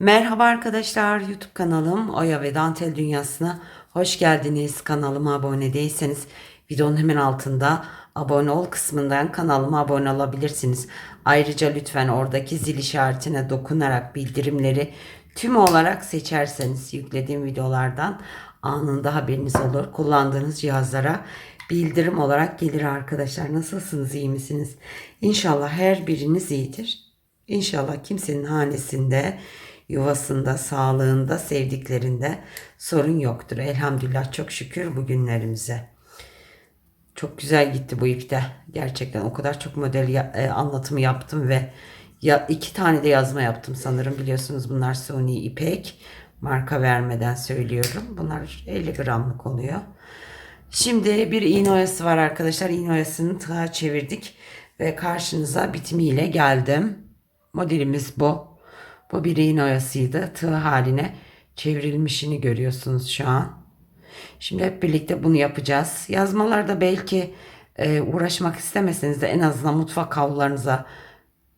Merhaba arkadaşlar YouTube kanalım Oya ve Dantel Dünyası'na hoş geldiniz. Kanalıma abone değilseniz videonun hemen altında abone ol kısmından kanalıma abone olabilirsiniz. Ayrıca lütfen oradaki zil işaretine dokunarak bildirimleri tüm olarak seçerseniz yüklediğim videolardan anında haberiniz olur. Kullandığınız cihazlara bildirim olarak gelir arkadaşlar. Nasılsınız iyi misiniz? İnşallah her biriniz iyidir. İnşallah kimsenin hanesinde, yuvasında, sağlığında, sevdiklerinde sorun yoktur. Elhamdülillah çok şükür bugünlerimize. Çok güzel gitti bu ipte. Gerçekten o kadar çok model ya- e, anlatımı yaptım ve ya iki tane de yazma yaptım sanırım. Biliyorsunuz bunlar Sony İpek. Marka vermeden söylüyorum. Bunlar 50 gramlık oluyor. Şimdi bir iğne oyası var arkadaşlar. İğne oyasını tığa çevirdik ve karşınıza bitimiyle geldim. Modelimiz bu. Bu iğne oyasıydı. Tığ haline çevrilmişini görüyorsunuz şu an. Şimdi hep birlikte bunu yapacağız. Yazmalarda belki e, uğraşmak istemeseniz de en azından mutfak havlularınıza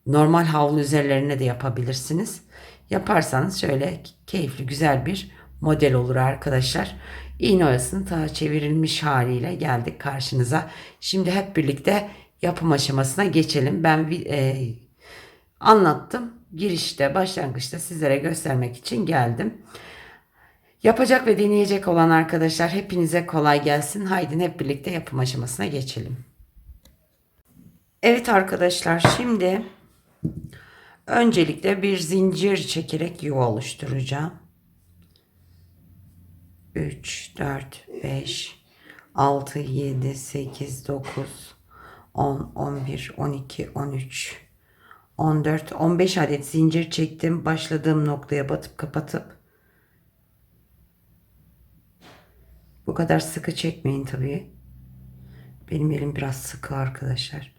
normal havlu üzerlerine de yapabilirsiniz. Yaparsanız şöyle keyifli güzel bir model olur arkadaşlar. İğne oyasını ta çevirilmiş haliyle geldik karşınıza. Şimdi hep birlikte yapım aşamasına geçelim. Ben e, anlattım. Girişte, başlangıçta sizlere göstermek için geldim. Yapacak ve deneyecek olan arkadaşlar hepinize kolay gelsin. Haydi hep birlikte yapım aşamasına geçelim. Evet arkadaşlar şimdi öncelikle bir zincir çekerek yuva oluşturacağım. 3, 4, 5, 6, 7, 8, 9, 10, 11, 12, 13, 14, 15 adet zincir çektim. Başladığım noktaya batıp kapatıp bu kadar sıkı çekmeyin tabii. Benim elim biraz sıkı arkadaşlar.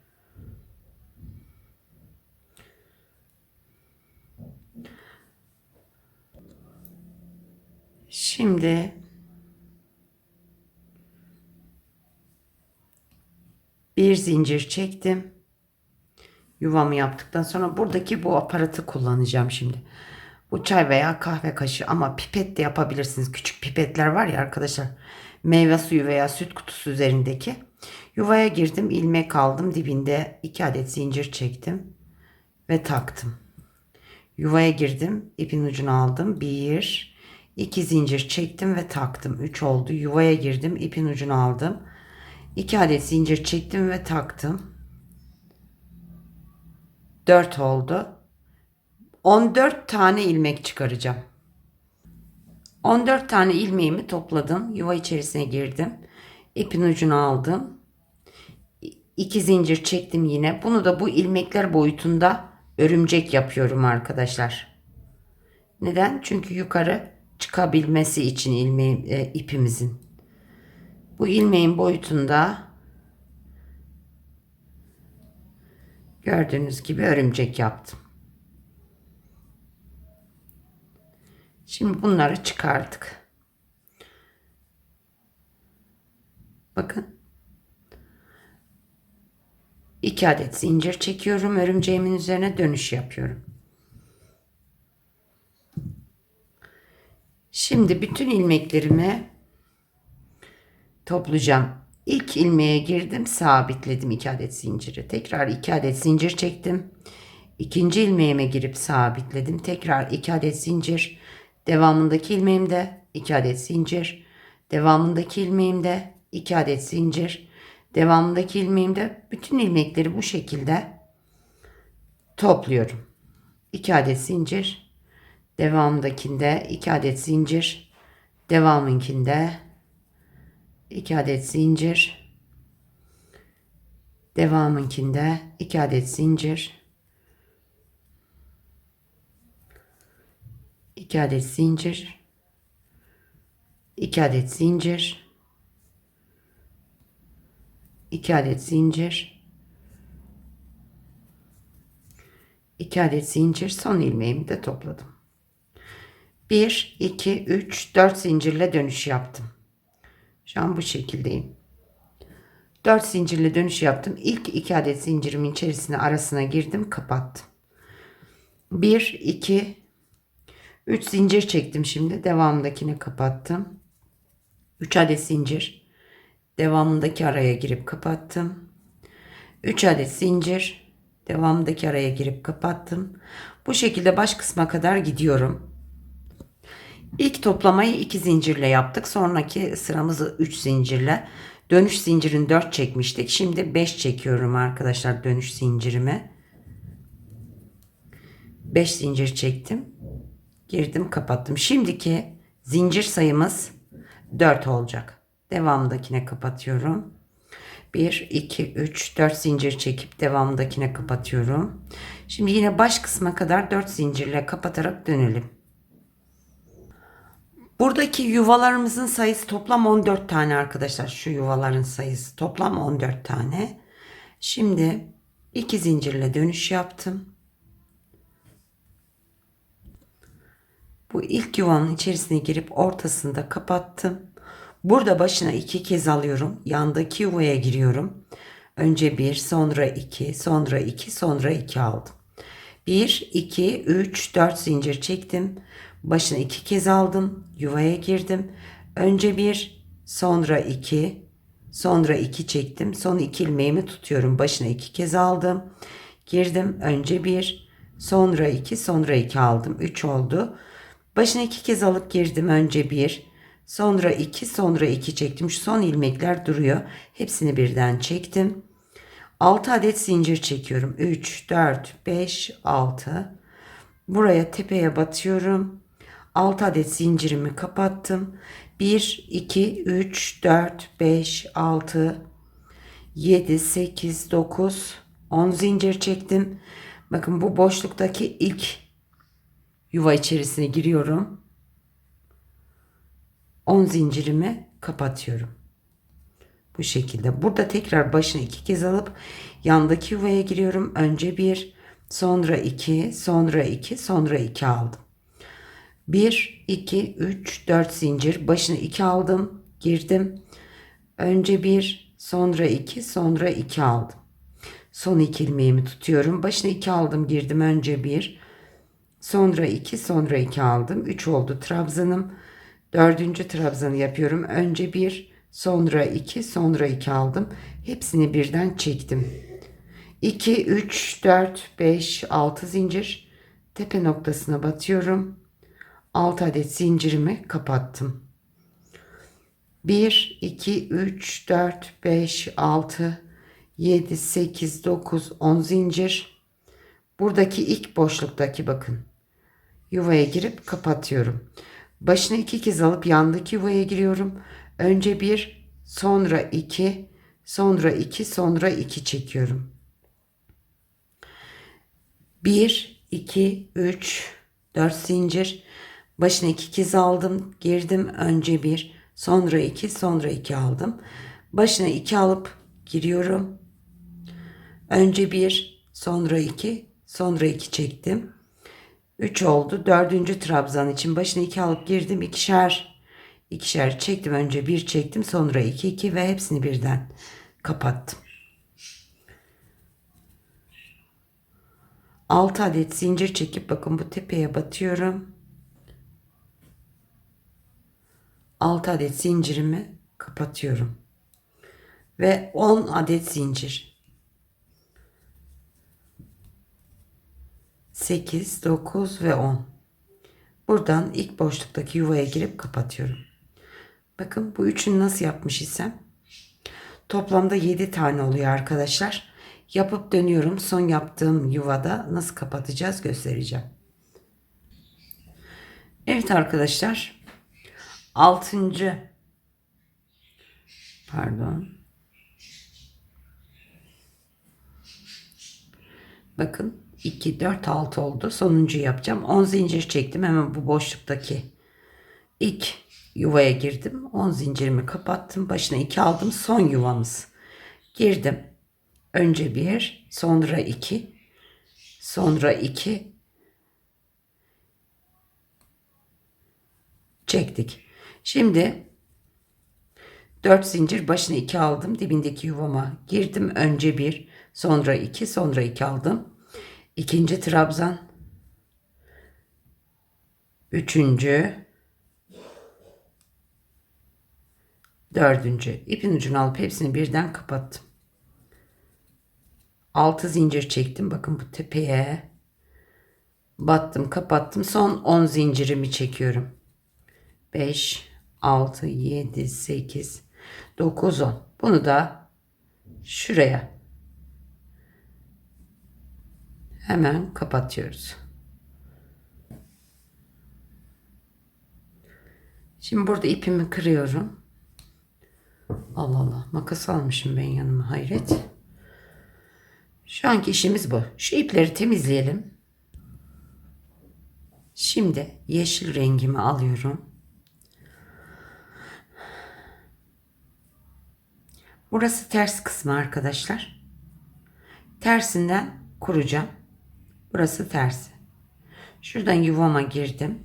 Şimdi bir zincir çektim. Yuvamı yaptıktan sonra buradaki bu aparatı kullanacağım şimdi. Bu çay veya kahve kaşığı ama pipet de yapabilirsiniz. Küçük pipetler var ya arkadaşlar. Meyve suyu veya süt kutusu üzerindeki. Yuvaya girdim, ilmek aldım. Dibinde 2 adet zincir çektim ve taktım. Yuvaya girdim, ipin ucunu aldım. 1 2 zincir çektim ve taktım. 3 oldu. Yuvaya girdim, ipin ucunu aldım. 2 adet zincir çektim ve taktım. 4 oldu. 14 tane ilmek çıkaracağım. 14 tane ilmeğimi topladım. Yuva içerisine girdim. İpin ucunu aldım. 2 zincir çektim yine. Bunu da bu ilmekler boyutunda örümcek yapıyorum arkadaşlar. Neden? Çünkü yukarı çıkabilmesi için ilmeğin, e, ipimizin. Bu ilmeğin boyutunda gördüğünüz gibi örümcek yaptım. Şimdi bunları çıkardık. Bakın. 2 adet zincir çekiyorum. Örümceğimin üzerine dönüş yapıyorum. Şimdi bütün ilmeklerimi toplayacağım. İlk ilmeğe girdim, sabitledim 2 adet zinciri. Tekrar 2 adet zincir çektim. İkinci ilmeğime girip sabitledim. Tekrar 2 adet zincir. Devamındaki ilmeğimde 2 adet zincir. Devamındaki ilmeğimde 2 adet zincir. Devamındaki ilmeğimde bütün ilmekleri bu şekilde topluyorum. 2 adet zincir. Devamındakinde 2 adet zincir. Devamınkinde 2 adet zincir. Devamınkinde 2 adet zincir. 2 adet zincir. 2 adet zincir. 2 adet zincir. 2 adet zincir son ilmeğimi de topladım. 1 2 3 4 zincirle dönüş yaptım. Şu an bu şekildeyim. 4 zincirle dönüş yaptım. İlk 2 adet zincirimin içerisine arasına girdim, kapattım. 1 2 3 zincir çektim şimdi. Devamındakini kapattım. 3 adet zincir. Devamındaki araya girip kapattım. 3 adet zincir. Devamındaki araya girip kapattım. Bu şekilde baş kısma kadar gidiyorum. İlk toplamayı 2 zincirle yaptık. Sonraki sıramızı 3 zincirle. Dönüş zincirini 4 çekmiştik. Şimdi 5 çekiyorum arkadaşlar dönüş zincirimi. 5 zincir çektim. Girdim kapattım. Şimdiki zincir sayımız 4 olacak. Devamındakine kapatıyorum. 1, 2, 3, 4 zincir çekip devamındakine kapatıyorum. Şimdi yine baş kısma kadar 4 zincirle kapatarak dönelim. Buradaki yuvalarımızın sayısı toplam 14 tane arkadaşlar. Şu yuvaların sayısı toplam 14 tane. Şimdi 2 zincirle dönüş yaptım. Bu ilk yuvanın içerisine girip ortasında kapattım. Burada başına iki kez alıyorum. Yandaki yuvaya giriyorum. Önce bir, sonra iki, sonra iki, sonra iki aldım. Bir, iki, üç, dört zincir çektim. Başına iki kez aldım. Yuvaya girdim. Önce bir, sonra iki, sonra iki çektim. Son iki ilmeğimi tutuyorum. Başına iki kez aldım. Girdim. Önce bir, sonra iki, sonra iki aldım. Üç oldu. Başına iki kez alıp girdim. Önce bir, sonra iki, sonra iki çektim. Şu son ilmekler duruyor. Hepsini birden çektim. 6 adet zincir çekiyorum. 3, 4, 5, 6. Buraya tepeye batıyorum. 6 adet zincirimi kapattım. 1, 2, 3, 4, 5, 6, 7, 8, 9, 10 zincir çektim. Bakın bu boşluktaki ilk yuva içerisine giriyorum. 10 zincirimi kapatıyorum. Bu şekilde. Burada tekrar başını iki kez alıp yandaki yuvaya giriyorum. Önce bir, sonra iki, sonra iki, sonra iki aldım. 1, 2, 3, 4 zincir. Başını iki aldım. Girdim. Önce bir, sonra iki, sonra iki aldım. Son iki ilmeğimi tutuyorum. Başını iki aldım. Girdim. Önce bir, sonra iki, sonra iki aldım. Üç oldu trabzanım. Dördüncü trabzanı yapıyorum. Önce bir, sonra iki, sonra iki aldım. Hepsini birden çektim. 2, 3, 4, 5, 6 zincir. Tepe noktasına batıyorum. 6 adet zincirimi kapattım. 1, 2, 3, 4, 5, 6, 7, 8, 9, 10 zincir. Buradaki ilk boşluktaki bakın. Yuvaya girip kapatıyorum. Başını iki kez alıp yandaki yuvaya giriyorum. Önce bir, sonra iki, sonra iki, sonra iki çekiyorum. Bir, iki, üç, dört zincir. Başına iki kez aldım. Girdim. Önce bir, sonra iki, sonra iki aldım. Başına iki alıp giriyorum. Önce bir, sonra iki, sonra iki çektim. Üç oldu. Dördüncü trabzan için başına iki alıp girdim. ikişer, ikişer çektim. Önce bir çektim. Sonra iki, iki ve hepsini birden kapattım. 6 adet zincir çekip bakın bu tepeye batıyorum. 6 adet zincirimi kapatıyorum. Ve 10 adet zincir. 8, 9 ve 10. Buradan ilk boşluktaki yuvaya girip kapatıyorum. Bakın bu üçünü nasıl yapmış isem. Toplamda 7 tane oluyor arkadaşlar. Yapıp dönüyorum. Son yaptığım yuvada nasıl kapatacağız göstereceğim. Evet arkadaşlar. 6. Pardon. Bakın 2, 4, 6 oldu. Sonuncu yapacağım. 10 zincir çektim. Hemen bu boşluktaki ilk yuvaya girdim. 10 zincirimi kapattım. Başına 2 aldım. Son yuvamız. Girdim. Önce 1, sonra 2, sonra 2 çektik. Şimdi 4 zincir başına 2 aldım. Dibindeki yuvama girdim. Önce 1, sonra 2, sonra 2 aldım. İkinci trabzan. Üçüncü. Dördüncü. İpin ucunu alıp hepsini birden kapattım. Altı zincir çektim. Bakın bu tepeye battım, kapattım. Son 10 zincirimi çekiyorum. 5 6 7 8 9 10. Bunu da şuraya hemen kapatıyoruz. Şimdi burada ipimi kırıyorum. Allah Allah makas almışım ben yanıma hayret. Şu anki işimiz bu. Şu ipleri temizleyelim. Şimdi yeşil rengimi alıyorum. Burası ters kısmı arkadaşlar. Tersinden kuracağım. Burası tersi. Şuradan yuvama girdim.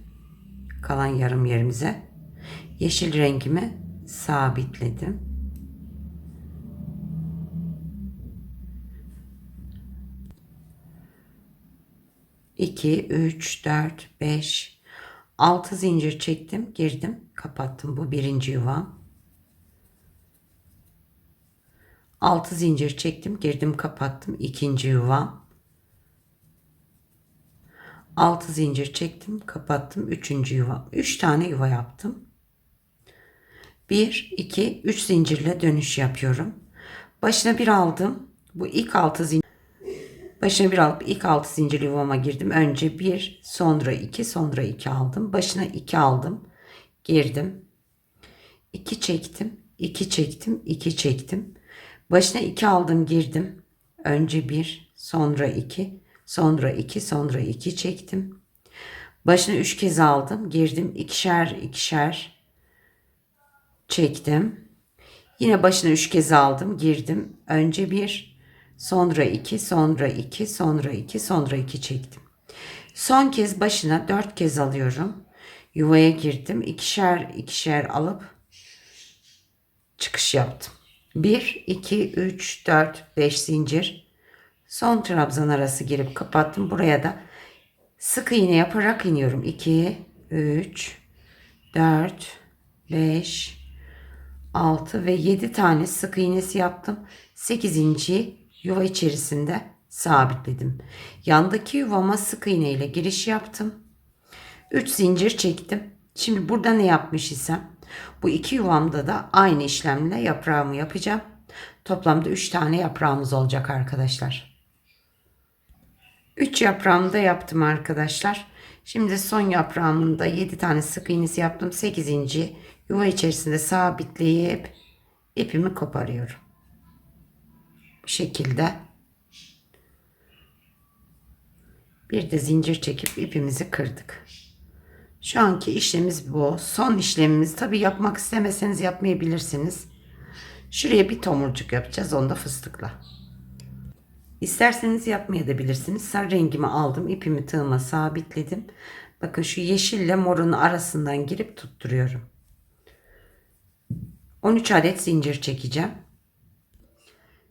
Kalan yarım yerimize. Yeşil rengimi sabitledim. İki, üç, dört, beş, altı zincir çektim, girdim, kapattım. Bu birinci yuvam. Altı zincir çektim, girdim, kapattım. İkinci yuvam. Altı zincir çektim, kapattım. Üçüncü yuva. Üç tane yuva yaptım. 1, 2, 3 zincirle dönüş yapıyorum. Başına bir aldım. Bu ilk altı zincir. Başına bir alıp ilk altı zincir yuvama girdim. Önce bir, sonra iki, sonra iki aldım. Başına iki aldım. Girdim. İki çektim, iki çektim, iki çektim. Başına iki aldım, girdim. Önce bir, sonra iki, sonra iki, sonra iki çektim. Başına üç kez aldım, girdim. ikişer, ikişer, çektim. Yine başına üç kez aldım, girdim. Önce bir, sonra iki, sonra iki, sonra iki, sonra iki çektim. Son kez başına dört kez alıyorum. Yuvaya girdim. ikişer ikişer alıp çıkış yaptım. 1, 2, 3, 4, 5 zincir. Son trabzan arası girip kapattım. Buraya da sık iğne yaparak iniyorum. 2, 3, 4, 5, 6 ve 7 tane sık iğnesi yaptım. 8. yuva içerisinde sabitledim. Yandaki yuvama sık iğne ile giriş yaptım. 3 zincir çektim. Şimdi burada ne yapmış isem bu iki yuvamda da aynı işlemle yaprağımı yapacağım. Toplamda 3 tane yaprağımız olacak arkadaşlar. 3 yaprağımı da yaptım arkadaşlar. Şimdi son yaprağımın da 7 tane sık iğnesi yaptım. 8 yuva içerisinde sabitleyip ipimi koparıyorum. Bu şekilde bir de zincir çekip ipimizi kırdık. Şu anki işlemimiz bu. Son işlemimiz tabi yapmak istemeseniz yapmayabilirsiniz. Şuraya bir tomurcuk yapacağız. Onu da fıstıkla. İsterseniz yapmayabilirsiniz. Sarı rengimi aldım. ipimi tığıma sabitledim. Bakın şu yeşille morun arasından girip tutturuyorum. 13 adet zincir çekeceğim.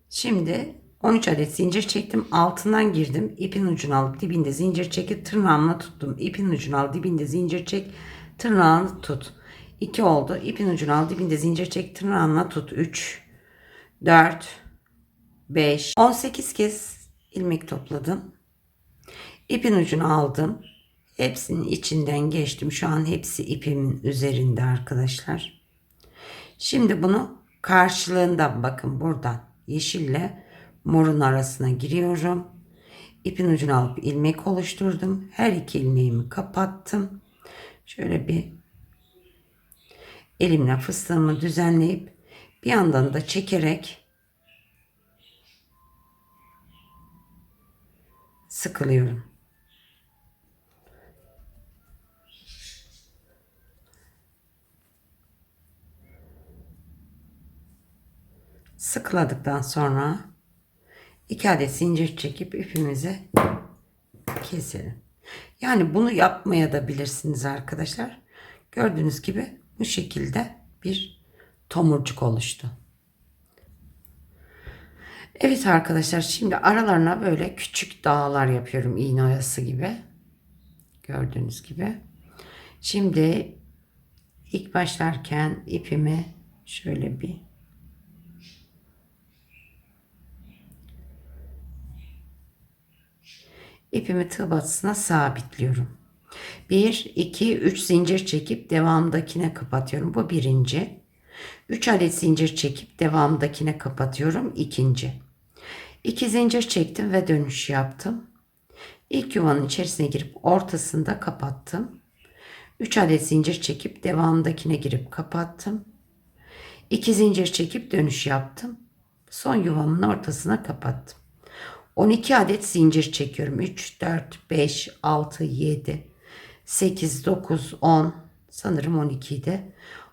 Şimdi 13 adet zincir çektim. Altından girdim. ipin ucunu alıp dibinde zincir çekip tırnağımla tuttum. İpin ucunu al dibinde zincir çek. Tırnağını tut. 2 oldu. İpin ucunu al dibinde zincir çek. Tırnağına tut. 3 4 5 18 kez ilmek topladım. İpin ucunu aldım. Hepsinin içinden geçtim. Şu an hepsi ipimin üzerinde arkadaşlar. Şimdi bunu karşılığından bakın buradan yeşille morun arasına giriyorum. İpin ucunu alıp ilmek oluşturdum. Her iki ilmeğimi kapattım. Şöyle bir elimle fıstığımı düzenleyip bir yandan da çekerek sıkılıyorum. Sıkıladıktan sonra 2 adet zincir çekip ipimizi keselim. Yani bunu yapmaya da bilirsiniz arkadaşlar. Gördüğünüz gibi bu şekilde bir tomurcuk oluştu. Evet arkadaşlar şimdi aralarına böyle küçük dağlar yapıyorum iğne oyası gibi. Gördüğünüz gibi. Şimdi ilk başlarken ipimi şöyle bir ipimi tığ batısına sabitliyorum. 1, 2, 3 zincir çekip devamdakine kapatıyorum. Bu birinci. 3 adet zincir çekip devamdakine kapatıyorum. ikinci. 2 zincir çektim ve dönüş yaptım. İlk yuvanın içerisine girip ortasında kapattım. 3 adet zincir çekip devamdakine girip kapattım. 2 zincir çekip dönüş yaptım. Son yuvamın ortasına kapattım. 12 adet zincir çekiyorum. 3, 4, 5, 6, 7, 8, 9, 10. Sanırım 12 idi.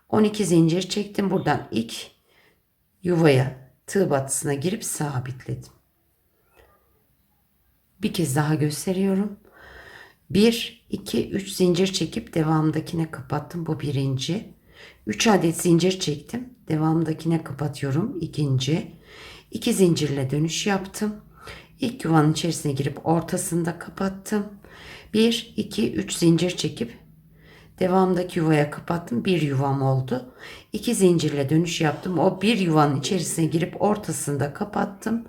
12 zincir çektim. Buradan ilk yuvaya tığ batısına girip sabitledim. Bir kez daha gösteriyorum. 1, 2, 3 zincir çekip devamdakine kapattım. Bu birinci. 3 adet zincir çektim. Devamdakine kapatıyorum. İkinci. 2 zincirle dönüş yaptım. İlk yuvanın içerisine girip ortasında kapattım. 1, 2, 3 zincir çekip devamdaki yuvaya kapattım. Bir yuvam oldu. 2 zincirle dönüş yaptım. O bir yuvanın içerisine girip ortasında kapattım.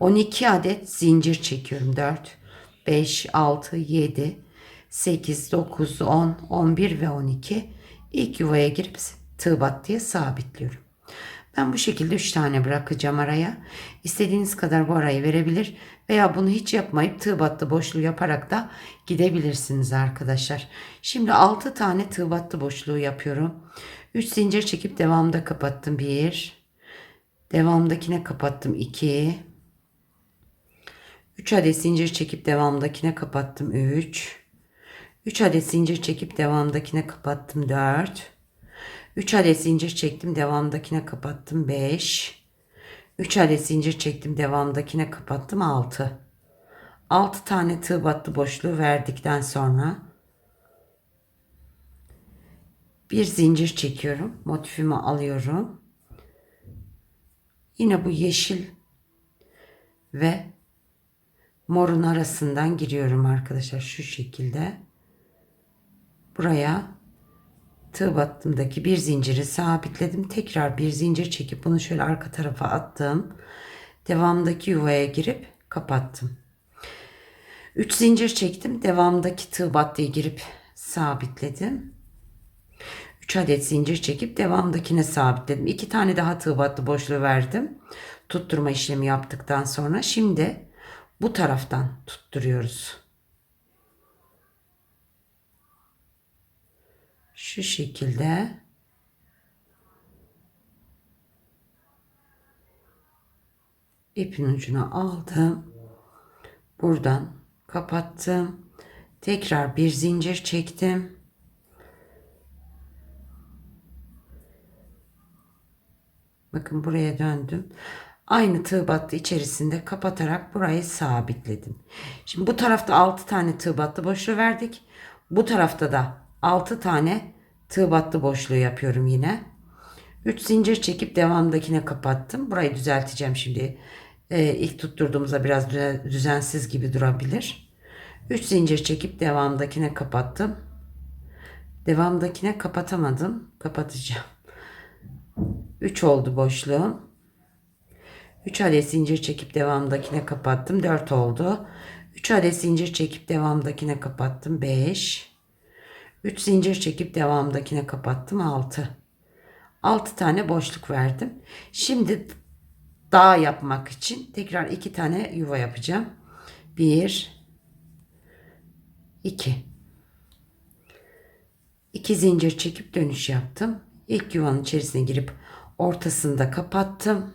12 adet zincir çekiyorum. 4, 5, 6, 7, 8, 9, 10, 11 ve 12. İlk yuvaya girip tığ battıya sabitliyorum. Ben bu şekilde 3 tane bırakacağım araya. İstediğiniz kadar bu arayı verebilir veya bunu hiç yapmayıp tığ battı boşluğu yaparak da gidebilirsiniz arkadaşlar. Şimdi 6 tane tığ boşluğu yapıyorum. 3 zincir çekip devamda kapattım. 1 devamdakine kapattım. 2 3 adet zincir çekip devamdakine kapattım. 3 3 adet zincir çekip devamdakine kapattım. 4 3 adet zincir çektim. Devamdakine kapattım. 5 3 adet zincir çektim. Devamdakine kapattım. 6 6 tane tığ battı boşluğu verdikten sonra bir zincir çekiyorum. Motifimi alıyorum. Yine bu yeşil ve morun arasından giriyorum arkadaşlar şu şekilde. Buraya tığ battımdaki bir zinciri sabitledim. Tekrar bir zincir çekip bunu şöyle arka tarafa attım. Devamdaki yuvaya girip kapattım. 3 zincir çektim. Devamdaki tığ battıya girip sabitledim. 3 adet zincir çekip devamdakine sabitledim. 2 tane daha tığ battı boşluğu verdim. Tutturma işlemi yaptıktan sonra şimdi bu taraftan tutturuyoruz. Şu şekilde ipin ucuna aldım. Buradan kapattım. Tekrar bir zincir çektim. Bakın buraya döndüm. Aynı tığ battı içerisinde kapatarak burayı sabitledim. Şimdi bu tarafta 6 tane tığ battı boşluğu verdik. Bu tarafta da 6 tane tığ battı boşluğu yapıyorum yine. 3 zincir çekip devamdakine kapattım. Burayı düzelteceğim şimdi. Ee, ilk tutturduğumuzda biraz düzensiz gibi durabilir. 3 zincir çekip devamdakine kapattım. Devamdakine kapatamadım. Kapatacağım. 3 oldu boşluğum. 3 adet zincir çekip devamdakine kapattım. 4 oldu. 3 adet zincir çekip devamdakine kapattım. 5 3 zincir çekip devamdakine kapattım 6. 6 tane boşluk verdim. Şimdi dağ yapmak için tekrar 2 tane yuva yapacağım. 1 2 2 zincir çekip dönüş yaptım. İlk yuvanın içerisine girip ortasında kapattım.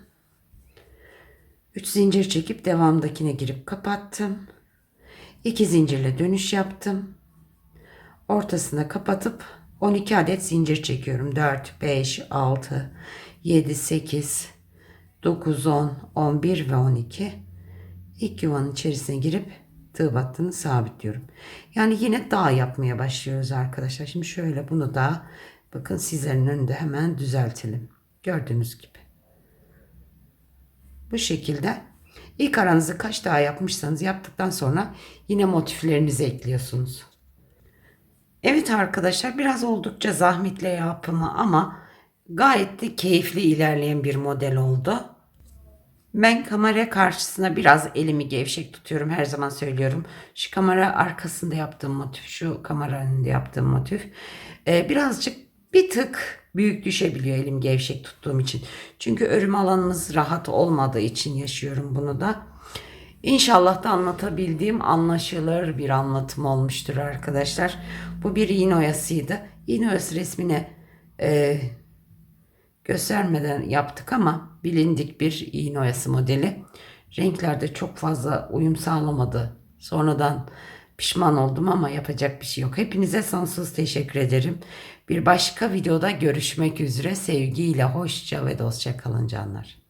3 zincir çekip devamdakine girip kapattım. 2 zincirle dönüş yaptım ortasına kapatıp 12 adet zincir çekiyorum. 4, 5, 6, 7, 8, 9, 10, 11 ve 12. İlk yuvanın içerisine girip tığ battığını sabitliyorum. Yani yine dağ yapmaya başlıyoruz arkadaşlar. Şimdi şöyle bunu da bakın sizlerin önünde hemen düzeltelim. Gördüğünüz gibi. Bu şekilde ilk aranızı kaç daha yapmışsanız yaptıktan sonra yine motiflerinizi ekliyorsunuz. Evet arkadaşlar biraz oldukça zahmetli yapımı ama gayet de keyifli ilerleyen bir model oldu. Ben kamera karşısına biraz elimi gevşek tutuyorum her zaman söylüyorum. Şu kamera arkasında yaptığım motif, şu kamera önünde yaptığım motif e, birazcık bir tık büyük düşebiliyor elim gevşek tuttuğum için. Çünkü örüm alanımız rahat olmadığı için yaşıyorum bunu da. İnşallah da anlatabildiğim anlaşılır bir anlatım olmuştur arkadaşlar. Bu bir iğne oyasıydı. İğne oyası resmine e, göstermeden yaptık ama bilindik bir iğne oyası modeli. Renklerde çok fazla uyum sağlamadı. Sonradan pişman oldum ama yapacak bir şey yok. Hepinize sonsuz teşekkür ederim. Bir başka videoda görüşmek üzere. Sevgiyle, hoşça ve dostça kalın canlar.